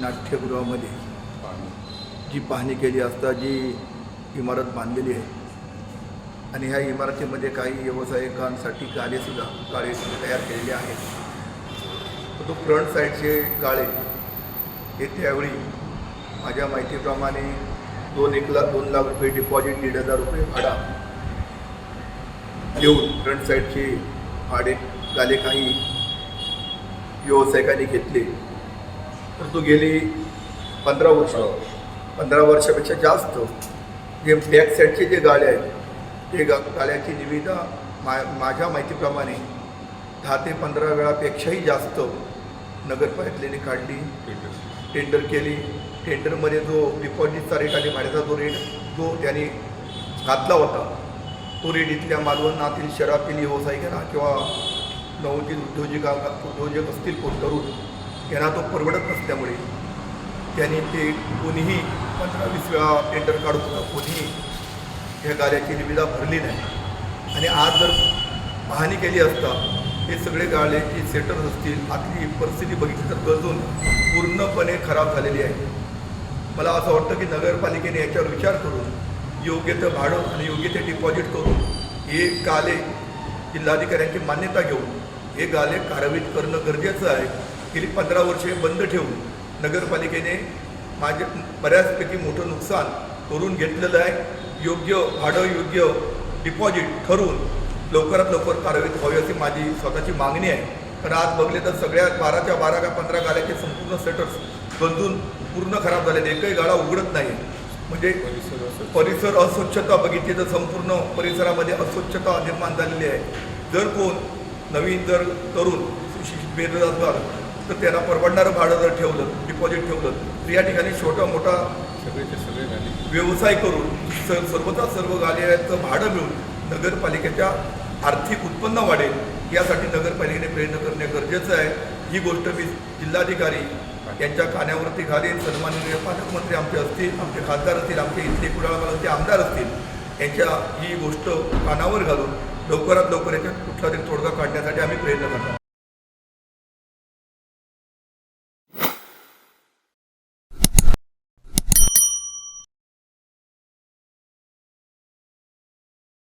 नाट्यगृहामध्ये जी पाहणी केली असता जी इमारत बांधलेली आहे. आणि ह्या इमारतीमध्ये काही व्यावसायिकांसाठी गाळेसुद्धा गाळे तयार केलेले आहेत. तर तो फ्रंट साईडचे गाळे हे त्यावेळी माझ्या माहितीप्रमाणे दोन एक लाख दोन लाख रुपये डिपॉझिट दीड हजार रुपये भाडा देऊन फ्रंट साईडचे भाडे गाले काही व्यावसायिकांनी घेतले. तर तो गेली पंधरा वर्ष. पंधरा वर्षापेक्षा जास्त. जे बॅक साईडचे जे गाळे आहेत ते गा गाड्याची निविदा मा माझ्या माहितीप्रमाणे दहा ते पंधरा वेळापेक्षाही जास्त नगरपालिकेने काढली टेंडर केली. टेंडरमध्ये जो डिपॉझिटचा रेट आणि भाड्याचा जो रेट जो त्यांनी घातला होता तो रेट इथल्या मालवणातील शहरातील व्यावसायिकांना किंवा नवोदित उद्योजिका उद्योजक असतील कोण तरुण यांना तो परवडत नसल्यामुळे त्यांनी ते कोणीही पंधरा वीस वेळा टेंडर काढून होता कोणीही या गाड्याची निविदा भरली नाही. आणि आज जर पाहणी केली असता हे सगळे गाड्याचे सेटर्स असतील आतली परिस्थिती बघितली तर गरजून पूर्णपणे खराब झालेली आहे. मला असं वाटतं की नगरपालिकेने याच्यावर विचार करून योग्य ते भाडं आणि योग्य ते डिपॉझिट करून हे गाले जिल्हाधिकाऱ्यांची मान्यता घेऊन हे गाले कार्यान्वित करणं गरजेचं आहे. गेली पंधरा वर्षे बंद ठेवून नगरपालिकेने माझे बऱ्याचपैकी मोठं नुकसान करून घेतलेलं आहे. योग्य भाडं योग्य डिपॉझिट ठरवून लवकरात लवकर कार्यान्वित व्हावी अशी माझी स्वतःची मागणी आहे. कारण आज बघले तर सगळ्या बाराच्या बारा का पंधरा गाड्याचे संपूर्ण सेटर्स गंजून पूर्ण खराब झाले एकही गाडा उघडत नाही. म्हणजे परिसर अस्वच्छता बघितली तर संपूर्ण परिसरामध्ये अस्वच्छता निर्माण झालेली आहे. जर कोण नवीन जर तरुण सुशिक्षित बेरोजगार तर त्यांना परवडणारं भाडं जर ठेवलं डिपॉझिट ठेवलं तर या ठिकाणी छोटा मोठा सगळेचे सगळे व्यवसाय करून स सर्वता सर्व गाड्यांचं भाडं मिळून नगरपालिकेच्या आर्थिक उत्पन्न वाढेल यासाठी नगरपालिकेने प्रयत्न करणे गरजेचं आहे. ही गोष्ट मी जिल्हाधिकारी यांच्या कानावरती घालेन सन्माननीय पालकमंत्री आमचे असतील आमचे खासदार असतील आमचे इथले कुडाळमालाचे आमदार असतील यांच्या ही गोष्ट कानावर घालून लवकरात लवकर याच्यात कुठला तरी तोडगा काढण्यासाठी आम्ही प्रयत्न करणार.